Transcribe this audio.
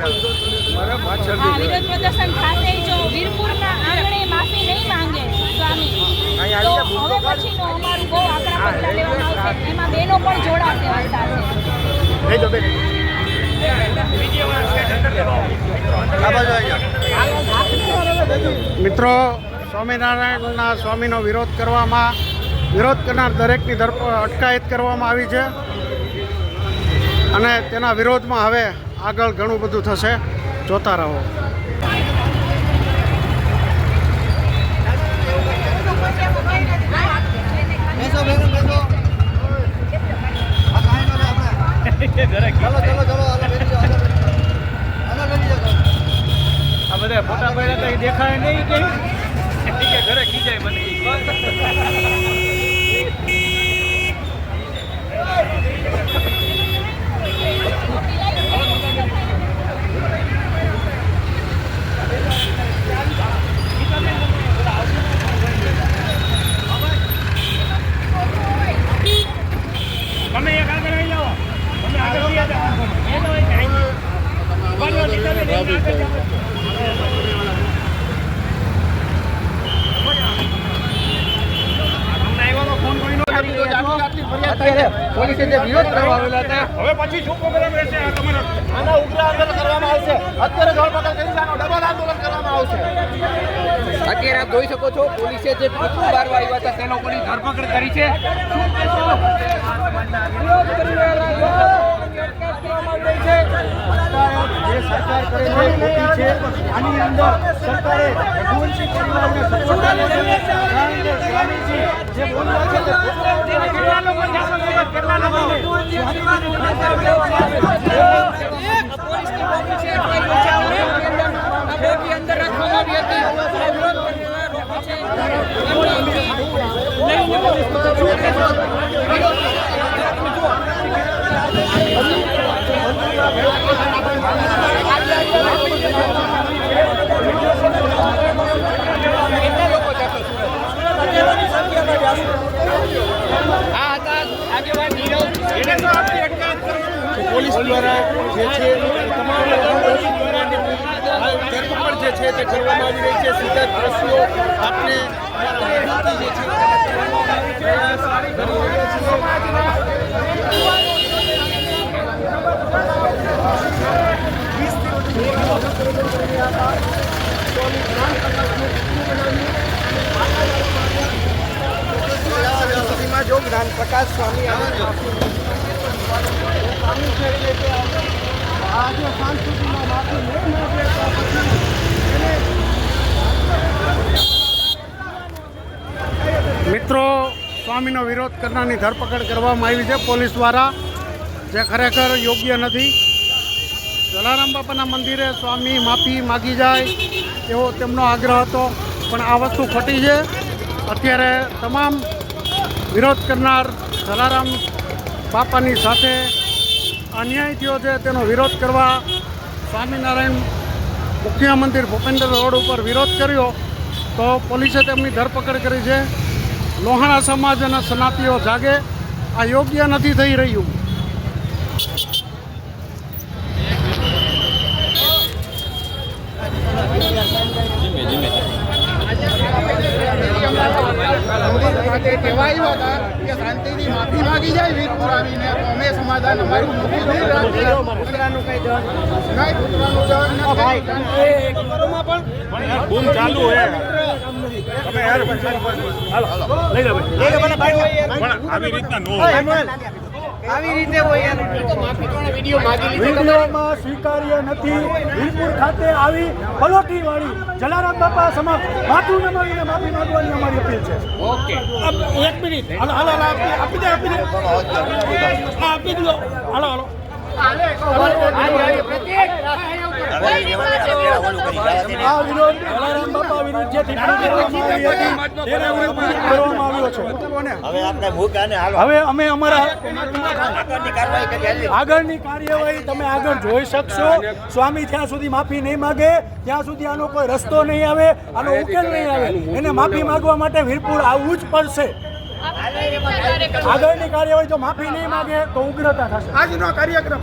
હા વિરોધ પ્રદર્શન થશે જો વીરપુરના આંગણે માફી નહીં માંગે સ્વામી તો હવે પછીનું અમારું બહુ આકરા પગલાં લેવામાં આવશે. એમાં બહેનો પણ જોડાશે અમારી સાથે મિત્રો સ્વામિનારાયણના સ્વામીનો વિરોધ કરવામાં વિરોધ કરનાર દરેકની ધરપકડ અટકાયત કરવામાં આવી છે. અને તેના વિરોધમાં હવે આગળ ઘણું બધું થશે. જોતા રહો. આ બધા ફોટા પાડ્યા તો દેખાય નહીં કે? કે ઘરે ખીજાય મને તમે એક આગળ આવી જાઓ તમે આગળ આવી જાઓ એ તો એક આવી બનો લીધા ને આગળ જાઓ તમને આવ્યાનો ફોન કોઈનો અત્યારે પોલીસે જે વિરોધ કરવા આવેલા હતા. હવે પછી શું પ્રોગ્રામ રહેશે? તમારો આના ઉગ્ર આંદોલન કરવામાં આવશે. અત્યારે ધરપકડ કરી આનો ડબલ આંદોલન કરવામાં આવશે. અત્યારે આપ જોઈ શકો છો પોલીસે જે પૂછવું બારવા આવ્યા હતા તે લોકોની ધરપકડ કરી છે. શું કહેશો? વિરોધ કરી કરવામાં આવી રહી છે. સરકાર કરે છે ખોટી છે આની અંદર સરકારે રઘુવંશી પરિવારને સપોર્ટ કારણ કે સ્વામીજી જે બોલવા છે તે કેટલા લોકો કેટલા લોકો પોલીસની બોગી છે એટલે બચાવને આ બોગી અંદર રાખવામાં આવી હતી આ વિરોધ કરી રહેલા લોકો છે એમની લઈને શું કહેશો? કેટલા લોકો જાશો આ હતા આગેવાન નીરવ એને તો આપણી અટકાયત કરવાની પોલીસ દ્વારા જે છે, તમામ ધરપકડ જે છે તે કરવામાં આવી રહી છે. સીધા દ્રશ્યો આપણે જે છે પ્રયાસ કરી રહ્યા છીએ. સુધીમાં જો જ્ઞાન પ્રકાશ સ્વામી આવે આજે સાંજ સુધીમાં માફી નહીં મળે તો પછી મિત્રો સ્વામીનો વિરોધ કરનારની ધરપકડ કરવામાં આવી છે પોલીસ દ્વારા જે ખરેખર યોગ્ય નથી. જલારામ બાપાના મંદિરે સ્વામી માફી માગી જાય એવો તેમનો આગ્રહ હતો પણ આ વસ્તુ ખોટી છે. અત્યારે તમામ વિરોધ કરનાર જલારામ બાપાની સાથે અન્યાય થયો છે. તેનો વિરોધ કરવા સ્વામિનારાયણ મુખ્ય મંદિર ભૂપેન્દ્ર રોડ ઉપર વિરોધ કર્યો તો પોલીસે તેમની ધરપકડ કરી છે. લોહાણા સમાજ અને સનાતીઓ જાગે. આ યોગ્ય નથી થઈ રહ્યું. ખાતે કહેવા આવ્યા હતા કે શાંતિથી માફી માગી જાય વીરપુર આવીને તો અમે સમાધાન અમારું કૂતરાનું દન નથી. બૂમ ચાલુ હોય. તમે યાર હાલો. હાલો. લઈ લો ભાઈ. આવી રીતના નો હોય. આવી રીતે હોય યાર વીડિયો માગી લીધો વિડીયોમાં સ્વીકાર્ય નથી. વીરપુર ખાતે આવી પલોટી વાળી જલારામ બાપા સમક્ષ માથું નમાવીને માફી માંગવાની અમારી અપીલ છે. ઓકે. એક મિનિટ. હાલો હાલો આપી આપી દે આપી દે. આપી દો. હાલો હાલો. આ વિરોધ જે કરવામાં આવ્યો છે. હવે આપણે ભૂકાને હાલો. હવે અમે અમારા આગળની કાર્યવાહી કરી હાલી આગળની કાર્યવાહી તમે આગળ જોઈ શકશો. સ્વામી જ્યાં સુધી માફી નહીં માગે ત્યાં સુધી આનો કોઈ રસ્તો નહીં આવે આનો ઉકેલ નહીં આવે. એને માફી માંગવા માટે વીરપુર આવવું જ પડશે. આગળની કાર્યવાહી જો માફી નહીં માગે તો ઉગ્રતા થશે. આજનો કાર્યક્રમ.